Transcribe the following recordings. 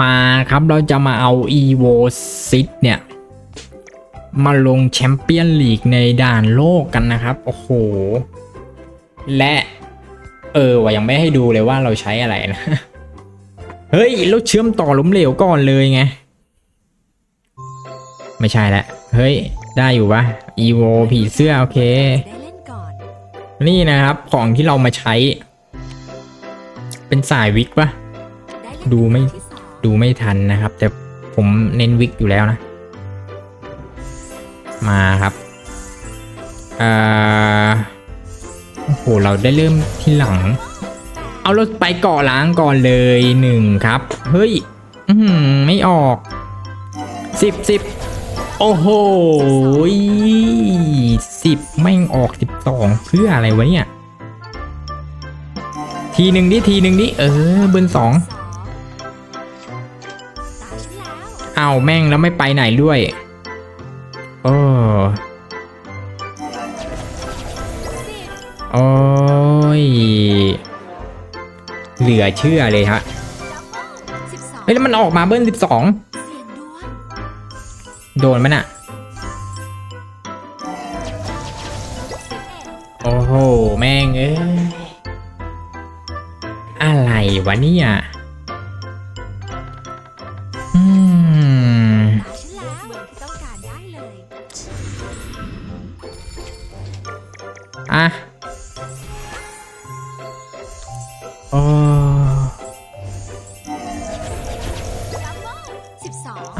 มาครับเราจะมาเอา EVO ซิเนี่ย มาลงแชมเปี้ยนลีกในด่านโลกกันนะครับ โอ้โห และ เออว่ายังไม่ให้ดูเลยว่าเราใช้อะไรนะ เฮ้ยเราเชื่อมต่อล้มเหลวก่อนเลยไง ไม่ใช่แล้วเฮ้ย ได้อยู่ปะ EVO ผีเสื้อ โอเค นี่นะครับของที่เรามาใช้ เป็นสายวิกปะดูไม่ ดูไม่ทันนะครับ แต่ผมเน้นวิกอยู่แล้วนะ มาครับอ่อโอ้โห เราได้เริ่มที่หลัง เอาราไปเกาะล้างก่อนเลยหนึ่งครับ เฮ้ยอื้อหือไม่ออกสิบสิบโอ้โหสิบไม่ออกสิบสองเพื่ออะไรวะเนี่ย ทีหนึ่งดิทีหนึ่งดิเออเบิร์สอง เอาแม่งแล้วไม่ไปไหนด้วยโอ้โอ้ย เหลือเชื่อเลยฮะ เฮ้ย แล้วมันออกมาเบิ้ลสิบสอง โดนมันอะโอ้โห แม่งเอ้ยอะไรวะเนี่ย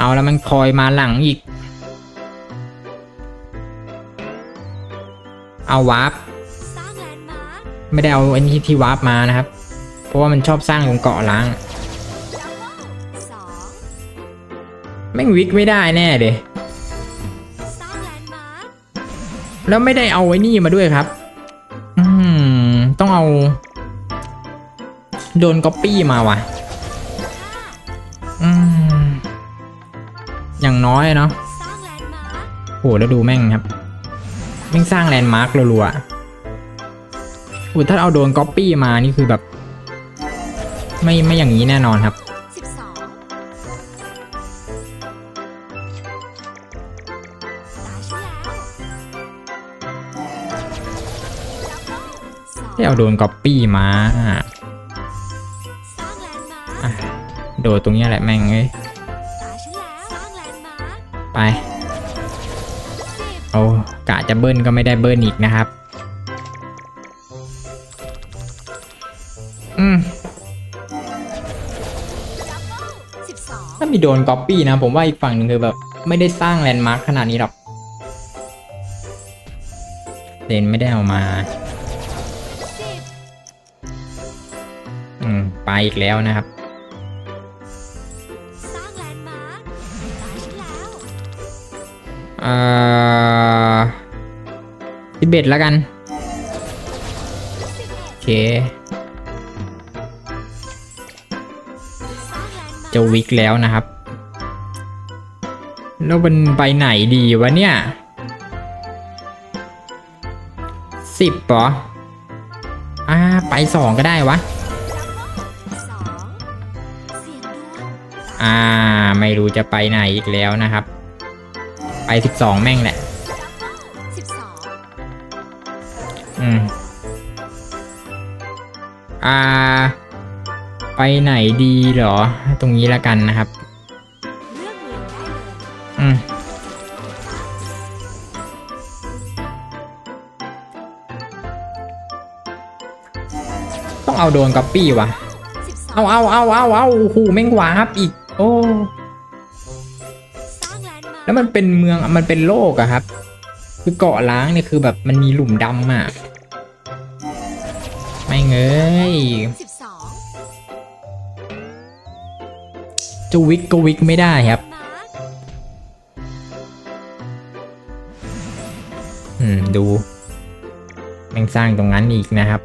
เอาแล้วมันคอยมาหลังอีก เอาวาร์ปไม่ได้เอาอันนี้ที่วาร์ปมานะครับ เพราะว่ามันชอบสร้างตรงเกาะล้างสองแม่งวิกไม่ได้แน่เลยสร้างแลนด์มาร์คแล้วไม่ได้เอาไว้นี่มาด้วยครับ อืม ต้องเอา โดนก๊อปปี้มาว่ะ อืม อย่างน้อยเนาะสร้โหแล้วดูแม่งครับ แม่งสร้างแลนด์มาร์กรัวๆโหถ้าเอาโดนก๊อปปี้มานี่คือแบบ ไม่ไม่อย่างนี้แน่นอนครับสิบสองตาฉันแล้วสองที่เอาโดนก๊อปปี้มา โดดตรงเนี้ยแหละแม่งเอ้ย โอ้กะจะเบิ้ลก็ไม่ได้เบิ้ลอีกนะครับ อืมถ้ามีโดนก๊อปปี้นะ ผมว่าอีกฝั่งหนึ่งคือแบบ ไม่ได้สร้างแลนด์มาร์คขนาดนี้หรอกเลนไม่ได้เอามา อืม ไปอีกแล้วนะครับ อ่อสิบเอ็ดแล้วกัน โอเค จะวิกแล้วนะครับ แล้วมันไปไหนดีวะเนี่ยสิบเหรออ่า ไปสองก็ได้วะ อ่า ไม่รู้จะไปไหนอีกแล้วนะครับ ไปสิบสองแม่งแหละองอืม อ่า ไปไหนดีเหรอ ตรงนี้ล้วกันนะครับอืองได้เลยอืมต้องเอาโดนก๊อปปี้ว่ะสิบสองเอาเอาเอาเอาเอาโอ้โหแม่งวาร์ปอีก โอ้ แล้วมันเป็นเมืองมันเป็นโลกอะครับ คือเกาะล้างเนี่ยคือแบบมันมีหลุมดำอะไม่เงยจะวิกก็วิกไม่ได้ครับอืมดูแม่งสร้างตรงนั้นอีกนะครับ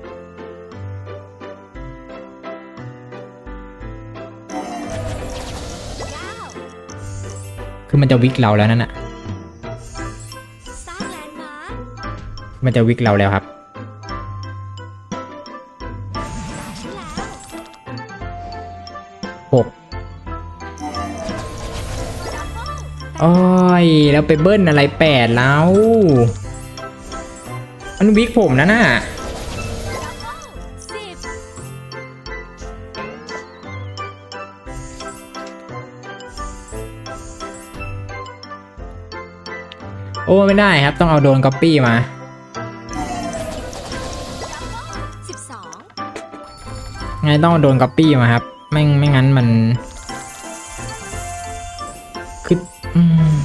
ือมันจะวิกเราแล้วนั่นอะและมันจะวิกเราแล้วครับหกโอ้ย แล้วไปเบิ้ลอะไรแปดแล้ว มันวิกผมนะน่ะ โอ้ไม่ได้ครับต้องเอาโดนก๊อปปี้มาสิบสองไงต้องเอาโดนก๊อปปี้มาครับ ไม่ไม่งั้นมันคืออืม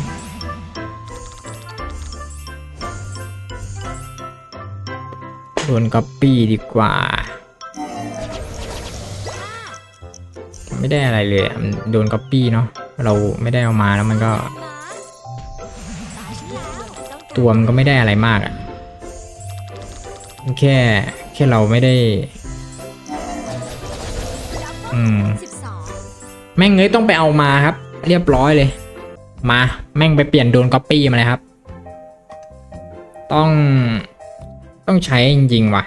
โดนก๊อปปี้ดีกว่า ไม่ได้อะไรเลยอะมันโดนก๊อปปี้เนาะเราไม่ได้เอามาแล้วมันก็ ตัวมันก็ไม่ได้อะไรมากอะแค่แค่เราไม่ได้ อืม แม่งเอ้ยต้องไปเอามาครับ เรียบร้อยเลย มา แม่งไปเปลี่ยนโดนก๊อปปี้มาเลยครับ ต้อง ต้องใช้จริงๆว่ะ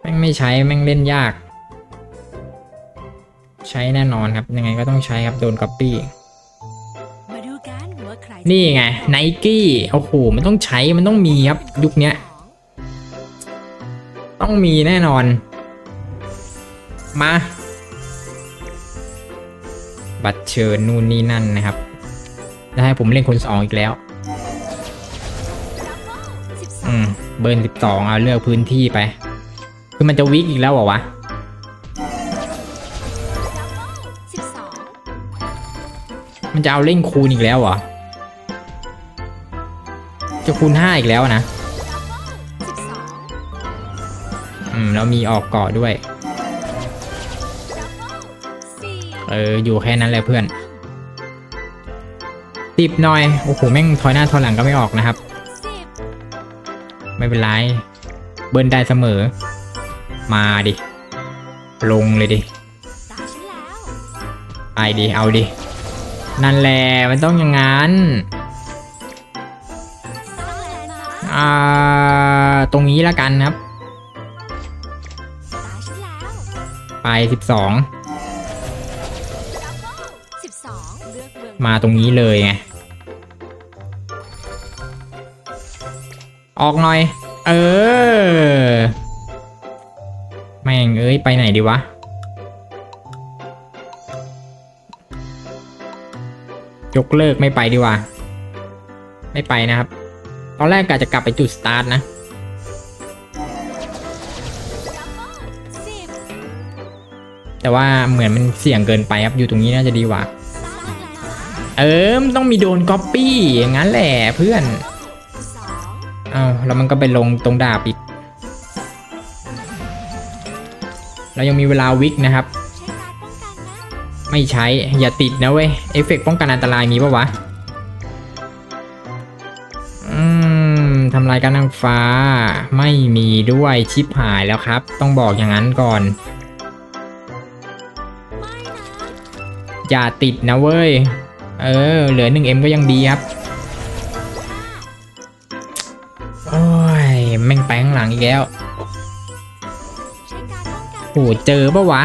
แม่งไม่ใช้แม่งเล่นยาก ใช้แน่นอนครับ ยังไงก็ต้องใช้ครับโดนก๊อปปี้ นี่ไงไนกี้โอ้โหมันต้องใช้มันต้องมีครับยุคเนี้ย ต้องมีแน่นอน มา บัตรเชิญนู่นนี่นั่นนะครับจะให้ผมเล่นคนสองอีกแล้ว อืม เบิร์นสิบสองเอาเลือกพื้นที่ไป คือมันจะวิกอีกแล้วเหรอวะมันจะเอาเล่นคูณอีกแล้วเหรอ จะคูณห้าอีกแล้วนะ อืมแล้วมีออกเกาะด้วย เออ อยู่แค่นั้นแหละเพื่อนติบหน่อย โอ้โห แม่งถอยหน้าถอยหลังก็ไม่ออกนะครับ ไม่เป็นไร เบิร์นได้เสมอ มาดิ ลงเลยดิไปดิ เอาดิ นั่นแหละ มันต้องอย่างนั้น อ่าตรงนี้ละกันครับ ไปสิบสองสิบสองเลือกเมืองมาตรงนี้เลยไงออกหน่อย เออ แม่งเอ้ย ไปไหนดีวะ ยกเลิกไม่ไปดีกว่าไม่ไปนะครับ ตอนแรกกะจะกลับไปจุดสตาร์ทนะ แต่ว่าเหมือนมันเสี่ยงเกินไปครับ อยู่ตรงนี้น่าจะดีกว่า เออมต้องมีโดนก๊อปปี้อย่างนั้นแหละเพื่อน เอาแล้วมันก็ไปลงตรงดาบอีก เรายังมีเวลาวิกนะครับ ไม่ใช้ อย่าติดนะเว้ย เอฟเฟกต์ป้องกันอันตรายมีปะวะ ลายการนางฟ้า ไม่มีด้วยชิปหายแล้วครับ ต้องบอกอย่างนั้นก่อน อย่าติดนะเว้ย เออ เหลือ 1M ก็ยังดีครับ โอ้ย แม่งไปข้างหลังอีกแล้วใช้การป้องกันโหเจอปะวะ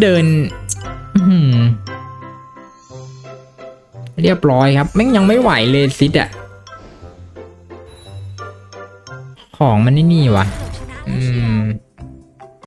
เดิน อื้อหือ เรียบร้อยครับแม่งยังไม่ไหวเลยซิดอะของมันนี่นี่วะอืม